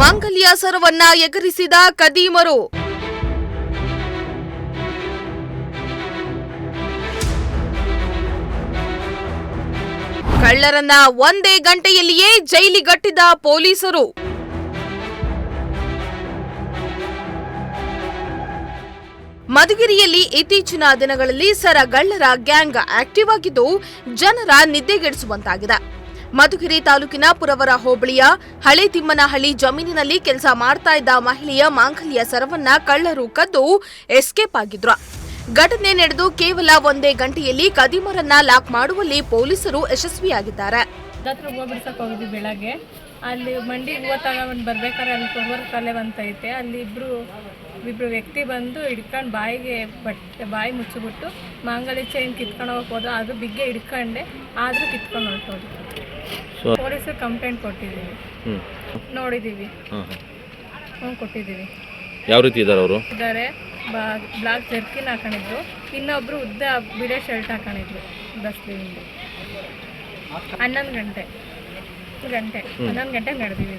ಮಾಂಗಲ್ಯ ಸರವನ್ನ ಎಗರಿಸಿದ ಕದೀಮರು ಕಳ್ಳರನ್ನ ಒಂದೇ ಗಂಟೆಯಲ್ಲಿಯೇ ಜೈಲಿಗಟ್ಟಿದ ಪೊಲೀಸರು. ಮಧುಗಿರಿಯಲ್ಲಿ ಇತ್ತೀಚಿನ ದಿನಗಳಲ್ಲಿ ಸರಗಳ್ಳರ ಗ್ಯಾಂಗ್ ಆಕ್ಟಿವ್ ಆಗಿದ್ದು ಜನರ ನಿದ್ದೆಗೆಡಿಸುವಂತಾಗಿದೆ. ಮಧುಗಿರಿ ತಾಲೂಕಿನ ಪುರವರ ಹೋಬಳಿಯ ಹಳೆ ತಿಮ್ಮನಹಳ್ಳಿ ಜಮೀನಿನಲ್ಲಿ ಕೆಲಸ ಮಾಡ್ತಾ ಇದ್ದ ಮಹಿಳೆಯ ಮಾಂಗಲ್ಯ ಸರವನ್ನ ಕಳ್ಳರು ಕದ್ದು ಎಸ್ಕೇಪ್ ಆಗಿದ್ರು. ಘಟನೆ ನಡೆದು ಕೇವಲ ಒಂದೇ ಗಂಟೆಯಲ್ಲಿ ಕದಿಮರನ್ನ ಲಾಕ್ ಮಾಡುವಲ್ಲಿ ಪೊಲೀಸರು ಯಶಸ್ವಿಯಾಗಿದ್ದಾರೆ. ಬೆಳಗ್ಗೆ. ಅಲ್ಲಿ ಮಂಡಿ ಹೂವು ತಗೊಂಡು ಬರ್ಬೇಕಾದ್ರೆ ಅಲ್ಲಿ ಕೊಬ್ಬರಿ ಕಲೆ ಬಂತೈತೆ. ಅಲ್ಲಿ ಇಬ್ಬರು ಇಬ್ಬರು ವ್ಯಕ್ತಿ ಬಂದು ಹಿಡ್ಕೊಂಡು ಬಾಯಿಗೆ ಬಟ್ಟೆ, ಬಾಯಿ ಮುಚ್ಚಿಬಿಟ್ಟು ಮಾಂಗಲ್ಯ ಚೈನ್ ಕಿತ್ಕೊಂಡು ಹೋಗ್ಬೋದು. ಅದು ಬಿಗ್ಗೆ ಹಿಡ್ಕೊಂಡೆ, ಆದರೂ ಕಿತ್ಕೊಂಡು ಹೊರಟೋದು ಸೊ ಪೊಲೀಸರು ಕಂಪ್ಲೇಂಟ್ ಕೊಟ್ಟಿದ್ದೀವಿ. ನೋಡಿದೀವಿ ನೋಡಿದ್ದೀವಿ. ಹಾಂ ಹಾಂ ಹ್ಞೂ ಕೊಟ್ಟಿದ್ದೀವಿ. ಯಾವ ರೀತಿ ಇದ್ದಾರೆ ಅವರು? ಇದ್ದಾರೆ. ಬ್ಲಾಕ್ ಜರ್ಕಿನ್ ಹಾಕೊಂಡಿದ್ರು. ಇನ್ನೊಬ್ರು ಉದ್ದ ಬಿಡೆ ಶರ್ಟ್ ಹಾಕೊಂಡಿದ್ರು ದಸ್ಲಿಂದ ಹನ್ನೊಂದು ಗಂಟೆ. ಗಂಟೆ. ಹನ್ನೊಂದು ಗಂಟೆ ನಡೆದಿವಿ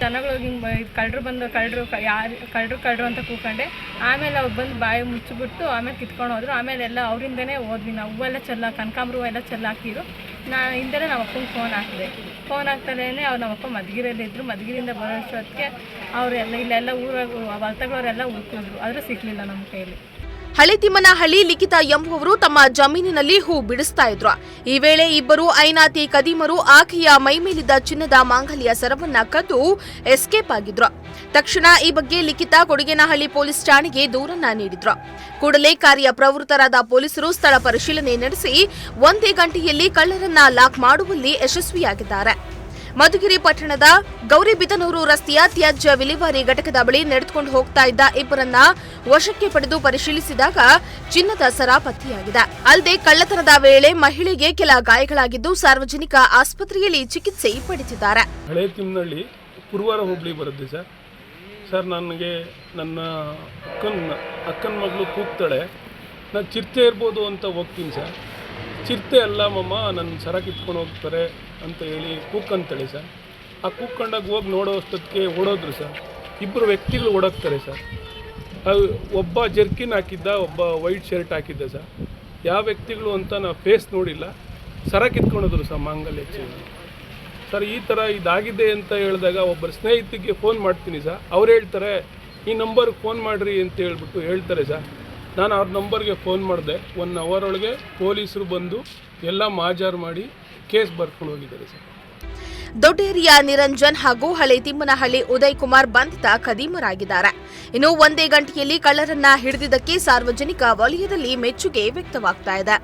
ಇದು ಜನಗಳು ಹಿಂಗೆ ಕಳ್ಳರು ಬಂದು ಕಳ್ಳರು ಯಾರು ಕಳ್ಳರು ಕಳ್ಳರು ಅಂತ ಕೂಕೊಂಡೆ ಆಮೇಲೆ ಅವ್ರು ಬಂದು ಬಾಯಿ ಮುಚ್ಚಿಬಿಟ್ಟು ಆಮೇಲೆ ಕಿತ್ಕೊಂಡು ಹೋದ್ರು. ಆಮೇಲೆ ಎಲ್ಲ ಅವರಿಂದನೇ ಹೋದ್ವಿ ನಾವು. ಹೂವೆಲ್ಲ ಚೆಲ್ಲ, ಕನಕಾಂಬ್ರ ಹೂವೆಲ್ಲ ಚೆಲ್ಲ ಹಾಕಿದ್ರು. ನಾ ಹಿಂದೆನೇ ನಮ್ಮ ಅಪ್ಪಂಗೆ ಫೋನ್ ಹಾಕಿದೆ. ಫೋನ್ ಹಾಕ್ತಾರೇ ಅವ್ರು ನಮ್ಮ ಅಪ್ಪ ಮಧುಗಿರಿಯಲ್ಲಿ ಇದ್ರು. ಮಧುಗಿರಿಯಿಂದ ಬರೋಷ್ಟೊತ್ತಿಗೆ ಅವರೆಲ್ಲ ಇಲ್ಲೆಲ್ಲ ಊರಾಗ ಹೊಲ್ತಗಳವರೆಲ್ಲ ಉಳ್ಕೊಂಡ್ರು. ಆದರೂ ಸಿಕ್ಕಲಿಲ್ಲ ನಮ್ಮ ಕೈಯಲ್ಲಿ ಹಳೆ ತಿಮ್ಮನಹಳ್ಳಿ ಲಿಖಿತ ಎಂಬುವವರು ತಮ್ಮ ಜಮೀನಿನಲ್ಲಿ ಹೂ ಬಿಡಿಸ್ತಾ ಇದ್ರು. ಈ ವೇಳೆ ಇಬ್ಬರು ಐನಾತಿ ಕದೀಮರು ಆಕೆಯ ಮೈಮೇಲಿದ್ದ ಚಿನ್ನದ ಮಾಂಗಲ್ಯ ಸರವನ್ನ ಕದ್ದು ಎಸ್ಕೇಪ್ ಆಗಿದ್ರು. ತಕ್ಷಣ ಈ ಬಗ್ಗೆ ಲಿಖಿತ ಕೊಡಗೇನಹಳ್ಳಿ ಪೊಲೀಸ್ ಠಾಣೆಗೆ ದೂರನ್ನ ನೀಡಿದ್ರು. ಕೂಡಲೇ ಕಾರ್ಯ ಪ್ರವೃತ್ತರಾದ ಪೊಲೀಸರು ಸ್ಥಳ ಪರಿಶೀಲನೆ ನಡೆಸಿ ಒಂದೇ ಗಂಟೆಯಲ್ಲಿ ಕಳ್ಳರನ್ನ ಲಾಕ್ ಮಾಡುವಲ್ಲಿ ಯಶಸ್ವಿಯಾಗಿದ್ದಾರೆ. ಮಧುಗಿರಿ ಪಟ್ಟಣದ ಗೌರಿಬಿದನೂರು ರಸ್ತೆಯ ತ್ಯಾಜ್ಯ ವಿಲೇವಾರಿ ಘಟಕದ ಬಳಿ ನಡೆದುಕೊಂಡು ಹೋಗ್ತಾ ಇದ್ದ ಇಬ್ಬರನ್ನ ವಶಕ್ಕೆ ಪಡೆದು ಪರಿಶೀಲಿಸಿದಾಗ ಚಿನ್ನದ ಸರ ಪತ್ತೆಯಾಗಿದೆ ಅಲ್ಲದೆ ಕಳ್ಳತನದ ವೇಳೆ ಮಹಿಳೆಗೆ ಕೆಲ ಗಾಯಗಳಾಗಿದ್ದು ಸಾರ್ವಜನಿಕ ಆಸ್ಪತ್ರೆಯಲ್ಲಿ ಚಿಕಿತ್ಸೆ ಪಡೆದಿದ್ದಾರೆ. ಹಳೆ ತಿಮ್ಮನಹಳ್ಳಿ ಗುರುವಾರ ಹೋಬಳಿ ಬರುತ್ತೆ ಸರ್. ಸರ್, ನನಗೆ ನನ್ನ ಅಕ್ಕನ ಅಕ್ಕನ ಮಗಳು ಕೂಗ್ತಾಳೆ. ನಾನು ಚಿರತೆ ಇರ್ಬೋದು ಅಂತ ಹೋಗ್ತೀನಿ ಸರ್. ಚಿರತೆ ಅಲ್ಲ ಮಮ್ಮ ನನ್ನ ಸರ ಕಿತ್ಕೊಂಡು ಹೋಗ್ತಾರೆ. ಅಂತ ಹೇಳಿ ಕೂಕ್ಕಂತಾಳೆ ಸರ್. ಆ ಕೂಕ್ಕೊಂಡಾಗ ಹೋಗಿ ನೋಡೋ ಓಡೋದ್ರು ಸರ್. ಇಬ್ಬರು ವ್ಯಕ್ತಿಗಳು ಓಡೋಗ್ತಾರೆ ಸರ್. ಒಬ್ಬ ಜರ್ಕಿನ್ ಹಾಕಿದ್ದ, ಒಬ್ಬ ವೈಟ್ ಶರ್ಟ್ ಹಾಕಿದ್ದ ಸರ್. ಯಾವ ವ್ಯಕ್ತಿಗಳು ಅಂತ ನಾವು ಫೇಸ್ ನೋಡಿಲ್ಲ. ಸರ ಕಿತ್ಕೊಂಡೋದ್ರು ಸರ್ ಮಾಂಗಲ್ಯ ಸರ್, ಈ ಥರ ಇದಾಗಿದೆ ಅಂತ ಹೇಳಿದಾಗ ಒಬ್ಬರು ಸ್ನೇಹಿತಿಗೆ ಫೋನ್ ಮಾಡ್ತೀನಿ ಸರ್. ಅವ್ರು ಹೇಳ್ತಾರೆ, ಈ ನಂಬರ್ಗೆ ಫೋನ್ ಮಾಡಿರಿ ಅಂತ ಹೇಳ್ಬಿಟ್ಟು ಹೇಳ್ತಾರೆ ಸರ್. ನಾನು ಅವ್ರ ನಂಬರ್ಗೆ ಫೋನ್ ಮಾಡಿದೆ. ಒನ್ ಅವರ್ ಒಳಗೆ ಪೊಲೀಸರು ಬಂದು ಎಲ್ಲ ಮಾಜಾರು ಮಾಡಿ ಕೇಸ್ ಬರ್ಕೊಂಡು ಹೋಗಿದ್ದಾರೆ ಸರ್. ದೊಡ್ಡೇರಿಯ ನಿರಂಜನ್ ಹಾಗೂ ಹಳೆ ತಿಮ್ಮನಹಳ್ಳಿ ಉದಯ್ ಕುಮಾರ್ ಬಂಧಿತ ಖದೀಮರಾಗಿದ್ದಾರೆ. ಇನ್ನು ಒಂದೇ ಗಂಟೆಯಲ್ಲಿ ಕಳ್ಳರನ್ನ ಹಿಡಿದಿದ್ದಕ್ಕೆ ಸಾರ್ವಜನಿಕ ವಲಯದಲ್ಲಿ ಮೆಚ್ಚುಗೆ ವ್ಯಕ್ತವಾಗ್ತಾ ಇದೆ.